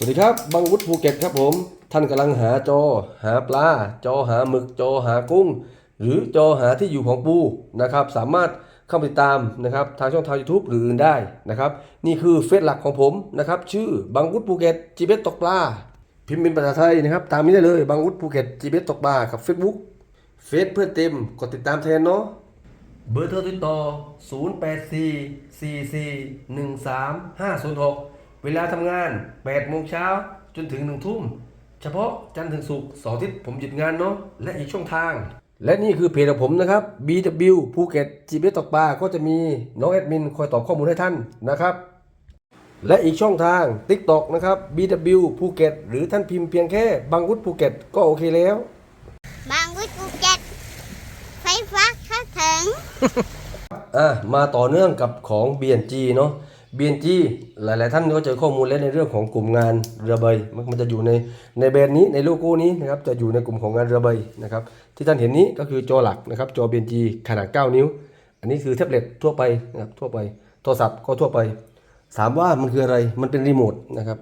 สวัสดีครับบังวุฒิภูเก็ตครับผม ท่านกำลังหาจอหาปลา จอหาหมึก จอหากุ้ง หรือจอหาที่อยู่ของปูนะครับ สามารถเข้าไปติดตามนะครับทางช่องทาง YouTube หรืออื่นได้นะครับ นี่คือเฟซหลักของผมนะครับชื่อบังวุฒิภูเก็ตจีเบสตกปลา พิมพ์เป็นภาษาไทยนะครับ ตามนี้ได้เลยบังวุฒิภูเก็ตจีเบสตกปลากับ Facebook เฟซเพื่อนเต็มกดติดตามแทนเนาะเบอร์โทรติดต่อ 084 44 13 506 เวลาทำงาน8โมงเช้าจนถึง1ทุ่ม เฉพาะจันทร์ถึงศุกร์เสาร์อาทิตย์ผมหยุดงานเนาะและอีกช่องทาง และนี่คือเพจของผมนะครับ BW ภูเก็ตจีเบตกปลาก็จะมีน้องแอดมินคอยตอบข้อมูลให้ท่านนะครับ และอีกช่องทาง TikTok นะครับ BW ภูเก็ตหรือท่านพิมพ์เพียงแค่บางวุฒิภูเก็ตก็โอเคแล้ว บางวิทย์ภูเก็ตไฟฟ้าเข้าถึง อะมาต่อเนื่องกับของ BNG เนาะ BNG หลายๆ ท่านก็เจอข้อมูลแล้วในเรื่องของกลุ่มงานเรือใบมันมันจะอยู่ในในแบรนด์นี้ในโลโก้นี้นะครับจะอยู่ในกลุ่มของงานเรือใบนะครับที่ท่านเห็นนี้ก็คือจอหลักนะครับจอ BNG ขนาด 9 นิ้ว อันนี้คือแท็บเล็ตทั่วไปนะครับทั่วไปโทรศัพท์ก็ทั่วไปถามว่ามันคืออะไรมันเป็นรีโมทนะครับ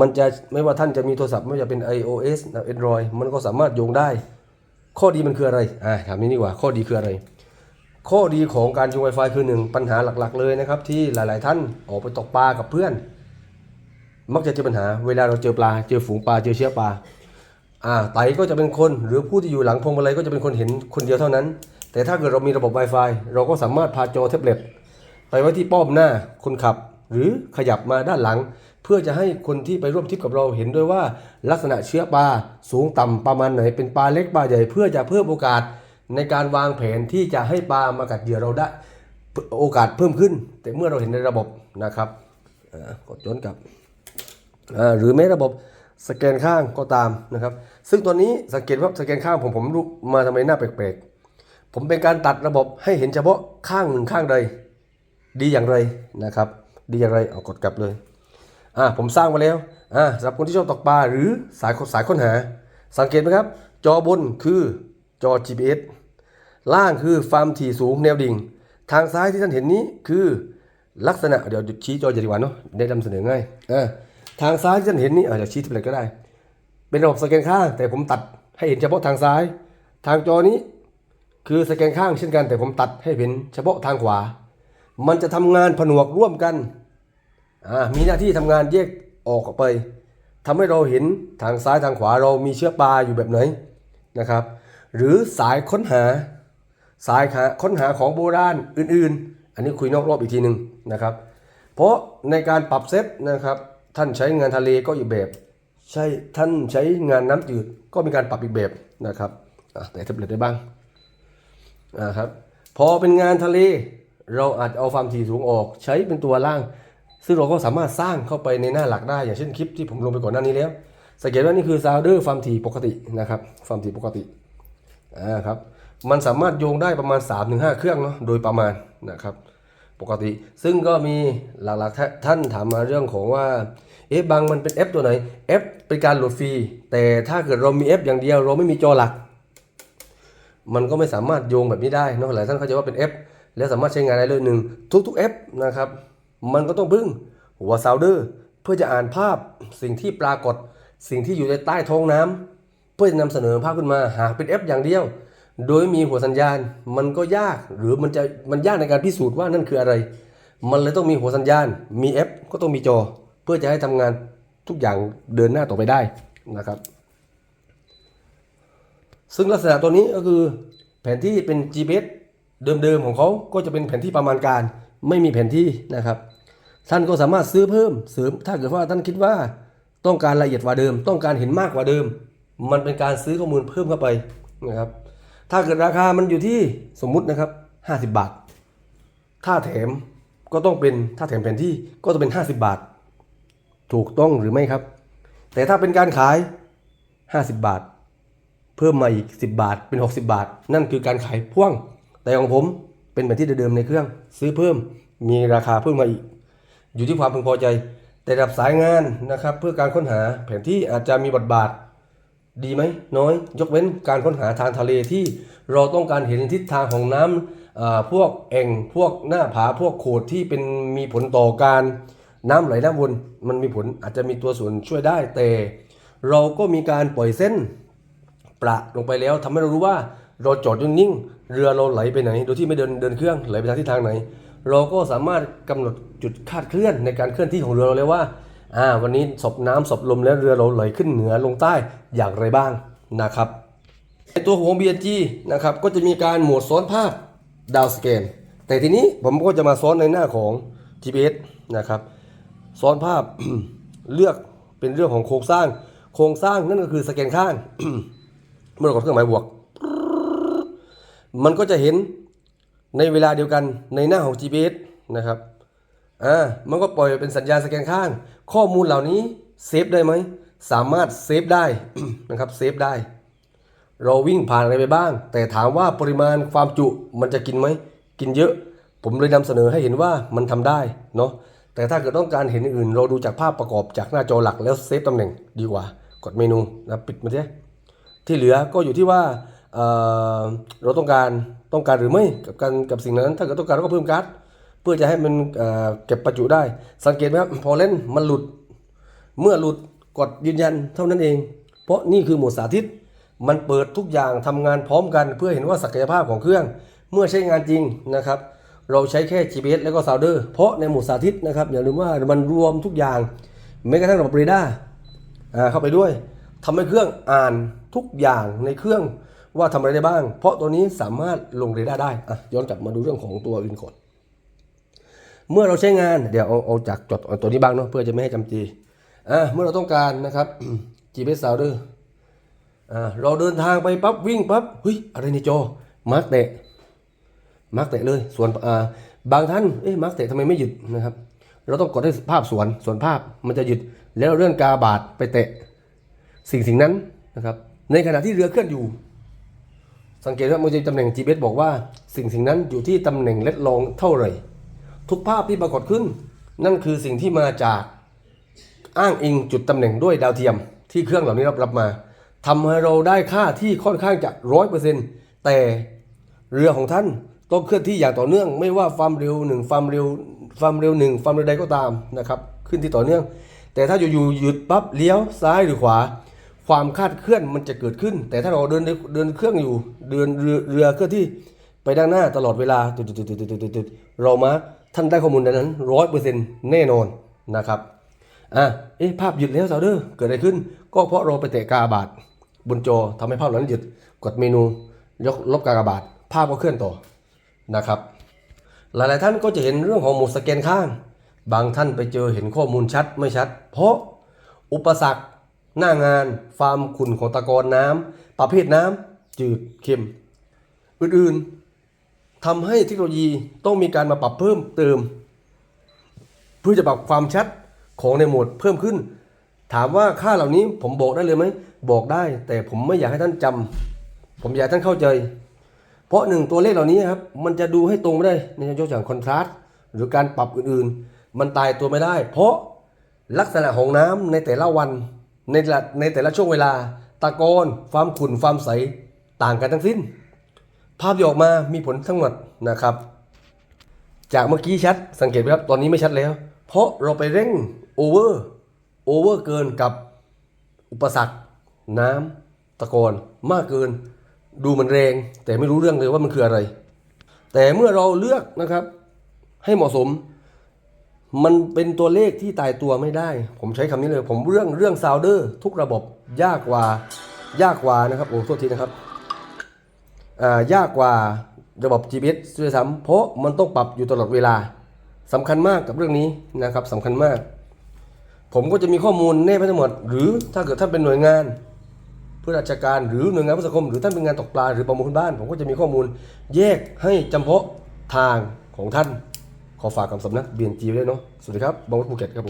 มันจะไม่ว่าท่านจะมีโทรศัพท์ไม่ว่าจะเป็น iOS นะ Android มันก็สามารถโยงได้ ข้อดีมันคืออะไรอ่าถามนี้ดีกว่าข้อดีคืออะไร ข้อดีของการโยง Wi-Fi คือหนึ่งปัญหาหลักๆ เลยนะครับ ที่หลาย ๆ ท่านออกไปตกปลากับเพื่อน มักจะเจอปัญหาเวลาเราเจอปลา เจอฝูงปลาเจอเชื้อปลาอ่าไตก็จะเป็นคนหรือผู้ที่อยู่หลังพวงมาลัยก็จะเป็นคนเห็นคนเดียวเท่านั้น แต่ถ้าเกิดเรามีระบบ Wi-Fi เราก็สามารถพาจอแท็บเล็ตไปไว้ที่ป้อมหน้าคนขับ หรือขยับมาด้านหลัง เพื่อจะให้คนที่ไปร่วมทริปกับเราเห็นด้วยว่า ลักษณะเชื้อปลาสูงต่ำประมาณไหนเป็นปลาเล็กปลาใหญ่เพื่อจะเพิ่มโอกาส ในการวางแผนที่จะให้ปลามากัดเหยื่อเราได้โอกาสเพิ่มขึ้น แต่เมื่อเราเห็นในระบบนะครับกดย้อนกลับหรือแม้ระบบสแกนข้างก็ตามนะครับ ซึ่งตัวนี้สังเกตว่าสแกนข้างผมผมรู้มาทำไมหน้าแปลกๆ ผมเป็นการตัดระบบให้เห็นเฉพาะข้างหนึ่งข้างใด ดีอย่างไรนะครับ ดีอย่างไรเอากดกลับเลยอ่าผมสร้างมาแล้วอ่าสำหรับคนที่ชอบตกปลาหรือสายสายค้นหา สังเกตไหมครับ จอบนคือจอ GPS ล่างคือความถี่สูงแนวดิ่ง ทางซ้ายที่ท่านเห็นนี้คือลักษณะเดี๋ยวชี้จอจะดีกว่าเนาะได้นำเสนอง่ายทางซ้ายที่ท่านเห็นนี้อาจจะชี้ที่ไหนก็ได้ เป็นระบบสแกนข้าง แต่ผมตัดให้เห็นเฉพาะทางซ้าย ทางจอนี้คือสแกนข้างเช่นกัน แต่ผมตัดให้เห็นเฉพาะทางขวา มันจะทำงานผนวกร่วมกันมีหน้าที่ทำงานแยกออกไปทำให้เราเห็นทางซ้ายทางขวาเรามีเชื้อปลาอยู่แบบไหนนะครับ หรือสายค้นหา สายค้นหาของโบราณอื่น ๆ อันนี้คุยนอกรอบอีกทีหนึ่งนะครับ เพราะในการปรับเซตนะครับ ท่านใช้งานทะเลก็อีกแบบ ใช่ท่านใช้งานน้ำจืดก็มีการปรับอีกแบบนะครับแต่แท็บเล็ตได้บ้างนะครับ พอเป็นงานทะเลเราอาจเอาความถี่สูงออกใช้เป็นตัวล่าง ซึ่งเราก็สามารถสร้างเข้าไปในหน้าหลักได้ อย่างเช่นคลิปที่ผมลงไปก่อนหน้านี้แล้ว สังเกตว่านี่คือซาวเดอร์ความถี่ปกตินะครับความถี่ปกติอ่าครับ มันสามารถโยงได้ประมาณ 3-5 เครื่องเนาะโดยประมาณนะครับ ปกติ ซึ่งก็มีหลักๆท่าท่านถามมาเรื่องของว่าเอ๊ะบางมันเป็น F ตัวไหน F เป็นการโหลดฟรี แต่ถ้าเกิดเรามี F อย่างเดียว เราไม่มีจอหลัก มันก็ไม่สามารถโยงแบบนี้ได้เนอะหลายท่านเข้าใจว่าเป็น F แล้วสามารถใช้งานได้เลยหนึ่งทุกๆ F นะครับ มันก็ต้องพึ่งหัวซาเดอร์เพื่อจะอ่านภาพสิ่งที่ปรากฏสิ่งที่อยู่ในใต้ท้องน้ำเพื่อจะนำเสนอภาพขึ้นมาหากเป็น F อย่างเดียว โดยมีหัวสัญญาณมันก็ยากหรือมันจะมันยากในการพิสูจน์ว่านั่นคืออะไร มันเลยต้องมีหัวสัญญาณ มี F ก็ต้องมีจอ เพื่อจะให้ทำงานทุกอย่างเดินหน้าต่อไปได้นะครับ ซึ่งลักษณะตัวนี้ก็คือแผนที่เป็น GPS เดิมๆของเขาก็จะเป็นแผนที่ประมาณการ ไม่มีแผนที่นะครับ ท่านก็สามารถซื้อเพิ่มเสริม ถ้าเกิดว่าท่านคิดว่าต้องการละเอียดกว่าเดิม ต้องการเห็นมากกว่าเดิม มันเป็นการซื้อข้อมูลเพิ่มเข้าไปนะครับ ถ้าเกิดราคามันอยู่ที่สมมุตินะครับ 50 บาทถ้าแถมก็ต้องเป็นถ้าแถมแผนที่ก็ต้องเป็น 50 บาท ถูกต้องหรือไม่ครับ แต่ถ้าเป็นการขาย 50 บาท เพิ่มมาอีก 10 บาทเป็น 60 บาท นั่นคือการขายพ่วง แต่ของผมเป็นแบบที่เดิมๆในเครื่อง ซื้อเพิ่มมีราคาเพิ่มมาอีก อยู่ที่ความพึงพอใจ แต่ดับสายงานนะครับ เพื่อการค้นหาแผนที่อาจจะมีบทบาท ดีไหมน้อย ยกเว้นการค้นหาทางทะเลที่เราต้องการเห็นทิศทางของน้ำพวกแอ่งพวกหน้าผาพวกโขดที่เป็นมีผลต่อการน้ำไหลน้ำวนมันมีผลอาจจะมีตัวส่วนช่วยได้ แต่เราก็มีการปล่อยเส้นประลงไปแล้วทำให้เรารู้ว่าเราจอดอยู่นิ่ง เรือเราไหลไปไหน โดยที่ไม่เดินเดินเครื่องไหลไปทางทิศทางไหน เราก็สามารถกำหนดจุดคาดเคลื่อนในการเคลื่อนที่ของเรือเราเลยว่า อ่าวันนี้ศพน้ำศพลมแล้วเรือเราไหลขึ้นเหนือลงใต้อย่างไรบ้างนะครับในตัวของ BNG นะครับก็จะมีการหมวดซ้อนภาพดาวสแกนแต่ทีนี้ผมก็จะมาซ้อนในหน้าของ GPS นะครับซ้อนภาพเลือกเป็นเรื่องของโครงสร้าง โครงสร้างนั่นก็คือสแกนข้างเมื่อเรากดเครื่องหมายบวก มันก็จะเห็นในเวลาเดียวกันในหน้าของ GPS นะครับ อ่ามันก็ปล่อยเป็นสัญญาณสแกนข้าง ข้อมูลเหล่านี้เซฟได้ไหม สามารถเซฟได้นะครับเซฟได้ เราวิ่งผ่านอะไรไปบ้าง แต่ถามว่าปริมาณความจุมันจะกินไหม กินเยอะ ผมเลยนำเสนอให้เห็นว่ามันทำได้เนาะแต่ถ้าเกิดต้องการเห็นอื่น เราดูจากภาพประกอบจากหน้าจอหลักแล้วเซฟตำแหน่งดีกว่า กดเมนูนะปิดมันเสียที่เหลือก็อยู่ที่ว่าเเราต้องการต้องการหรือไม่กับการกับสิ่งนั้น ถ้าเกิดต้องการเราก็เพิ่มการ์ด เพื่อจะให้มันเเก็บประจุได้ สังเกตไหมครับพอเล่นมันหลุด เมื่อหลุดกดยืนยันเท่านั้นเอง เพราะนี่คือโหมดสาธิต มันเปิดทุกอย่างทำงานพร้อมกัน เพื่อเห็นว่าศักยภาพของเครื่อง เมื่อใช้งานจริงนะครับ เราใช้แค่ GPS แล้วก็ซาวเดอร์เพราะในโหมดสาธิตนะครับอย่าลืมว่ามันรวมทุกอย่างแม้กระทั่งระบบเรดาร์เข้าไปด้วยทำให้เครื่องอ่านทุกอย่างในเครื่องว่าทำอะไรได้บ้าง เพราะตัวนี้สามารถลงเรดาร์ได้อะย้อนกลับมาดูเรื่องของตัวอื่นก่อน เมื่อเราใช้งานเดี๋ยวเอาเอาจากจดตัวนี้บ้างเนาะเพื่อจะไม่ให้จำจีอะเมื่อเราต้องการนะครับ GPS Sounder อ่าเราเดินทางไปปั๊บวิ่งปั๊บเฮ้ยอะไรในจอมาร์กเตะมาร์กเตะเลยส่วนอ่าบางท่านเอ๊ะมาร์กเตะทำไมไม่หยุดนะครับ เราต้องกดให้ภาพสวนส่วนภาพมันจะหยุดแล้วเราเลื่อนกาบาดไปเตะสิ่งสิ่งนั้นนะครับ ในขณะที่เรือเคลื่อนอยู่ สังเกตว่ามันจะตำแหน่ง GPS บอกว่าสิ่งสิ่งนั้นอยู่ที่ตำแหน่งเล็ดลองเท่าไหร่ ทุกภาพที่ปรากฏขึ้น นั่นคือสิ่งที่มาจากอ้างอิงจุดตำแหน่งด้วยดาวเทียมที่เครื่องเหล่านี้รับรับมาทำให้เราได้ค่าที่ค่อนข้างจะร้อยเปอร์เซ็นต์แต่เรือของท่านต้องเคลื่อนที่อย่างต่อเนื่อง ไม่ว่าความเร็วหนึ่งความเร็วความเร็วหนึ่งความเร็วใดก็ตามนะครับขึ้นที่ต่อเนื่อง แต่ถ้าอยู่ๆหยุดปั๊บเลี้ยวซ้ายหรือขวา ความคาดเคลื่อนมันจะเกิดขึ้น แต่ถ้าเราเดินเดินเครื่องอยู่เดินเรือเรือเคลื่อนที่ไปด้านหน้าตลอดเวลาตุดตุดตุดตุดตุดตุดเรามา ท่านได้ข้อมูลดังนั้นร้อยเปอร์เซ็นต์แน่นอนนะครับอะเอ๊ะภาพหยุดแล้วสาวเดอร์เกิดอะไรขึ้น ก็เพราะเราไปเตะกาบาดบนจอทำให้ภาพเหล่านั้นหยุดกดเมนู ยกลบกากบาดภาพก็เคลื่อนต่อนะครับ หลายๆท่านก็จะเห็นเรื่องของโหมดสแกนข้าง บางท่านไปเจอเห็นข้อมูลชัดไม่ชัด เพราะอุปสรรคหน้างานฟาร์มขุ่นของตะกอนน้ำประเภทน้ำจืดเค็ม อื่นๆ ทำให้เทคโนโลยีต้องมีการมาปรับเพิ่มเติม เพื่อจะปรับความชัดของในโหมดเพิ่มขึ้น ถามว่าค่าเหล่านี้ผมบอกได้เลยไหมบอกได้ แต่ผมไม่อยากให้ท่านจำผมอยากให้ท่านเข้าใจ เพราะหนึ่งตัวเลขเหล่านี้ครับมันจะดูให้ตรงไม่ได้ในยกอย่างคอนทราสต์หรือการปรับอื่นๆ มันตายตัวไม่ได้ เพราะลักษณะของน้ำในแต่ละวันในแต่ละในแต่ละช่วงเวลาตะกอนความขุ่นความใสต่างกันทั้งสิ้น ภาพที่ออกมามีผลทั้งหมดนะครับ จากเมื่อกี้ชัดสังเกตไหมครับ ตอนนี้ไม่ชัดแล้ว เพราะเราไปเร่งโอเวอร์โอเวอร์เกินกับอุปสรรค น้ำตะกอนมากเกิน ดูมันแรง แต่ไม่รู้เรื่องเลยว่ามันคืออะไร แต่เมื่อเราเลือกนะครับ ให้เหมาะสม มันเป็นตัวเลขที่ตายตัวไม่ได้ ผมใช้คำนี้เลย ผมเรื่องเรื่องซาวเดอร์ทุกระบบยากกว่ายากกว่านะครับโอ้โทษทีนะครับ ยากกว่าระบบ GPS ด้วยซ้ำเพราะมันต้องปรับอยู่ตลอดเวลาสำคัญมากกับเรื่องนี้นะครับสำคัญมาก ผมก็จะมีข้อมูลแนบไว้ทั้งหมด หรือถ้าเกิดท่านเป็นหน่วยงานเพื่อราชการหรือหน่วยงานเพื่อสังคม หรือท่านเป็นงานตกปลาหรือประมงพื้นบ้าน ผมก็จะมีข้อมูลแยกให้จำเพาะทางของท่าน ขอฝากกับสำนักเบียนจีไว้ด้วยเนาะสวัสดีครับบางวัดภูเก็ตครับผม